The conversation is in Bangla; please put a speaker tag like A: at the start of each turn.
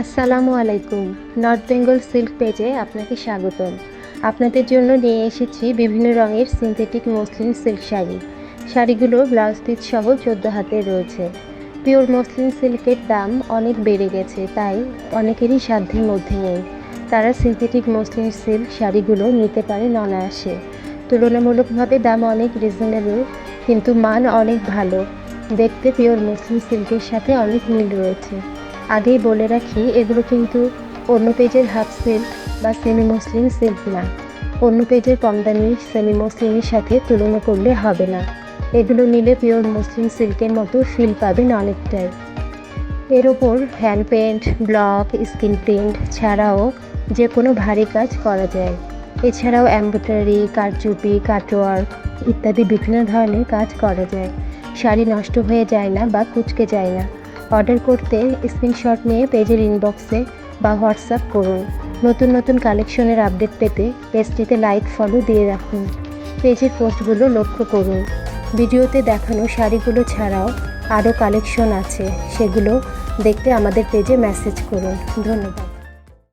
A: আসসালামু আলাইকুম। নর্থ বেঙ্গল সিল্ক পেজে আপনাকে স্বাগতম। আপনাদের জন্য নিয়ে এসেছি বিভিন্ন রঙের সিনথেটিক মসলিন সিল্ক শাড়ি। শাড়িগুলো ব্লাউজ পিস সহ চোদ্দ হাতে রয়েছে। পিওর মসলিন সিল্কের দাম অনেক বেড়ে গেছে, তাই অনেকেরই সাধ্যের মধ্যে নেই। তারা সিনথেটিক মসলিন সিল্ক শাড়িগুলো নিতে পারে অনায়াসে। তুলনামূলকভাবে দাম অনেক রিজনেবল, কিন্তু মান অনেক ভালো। দেখতে পিওর মসলিন সিল্কের সাথে অনেক মিল রয়েছে। আগেই বলে রাখি, এগুলো কিন্তু অন্য পেজের হাফ সিল্ক বা সেমি মসলিন সিল্ক না অন্য পেজের কম দামি সেমি মসলিনের সাথে তুলনা করলে হবে না। এগুলো নিলে পিওর মসলিন সিল্কের মতো ফিল পাবেন অনেকটাই এর ওপর hand paint block screen print ছাড়াও যে কোনো ভারী কাজ করা যায়। এছাড়াও এমব্রয়ডারি কারচুপি কাটওয়ার্ক ইত্যাদি বিভিন্ন ধরনের কাজ করা যায়। শাড়ি নষ্ট হয়ে যায় না বা কুচকে যায় না। অর্ডার করতে স্ক্রিনশট নিয়ে পেজের ইনবক্সে বা হোয়াটসঅ্যাপ করুন। নতুন নতুন কালেকশনের আপডেট পেতে পেজটিতে লাইক, ফলো দিয়ে রাখুন। পেজের পোস্টগুলো লক্ষ্য করুন। ভিডিওতে দেখানো শাড়িগুলো ছাড়াও আরও কালেকশন আছে। সেগুলো দেখতে আমাদের পেজে মেসেজ করুন। ধন্যবাদ।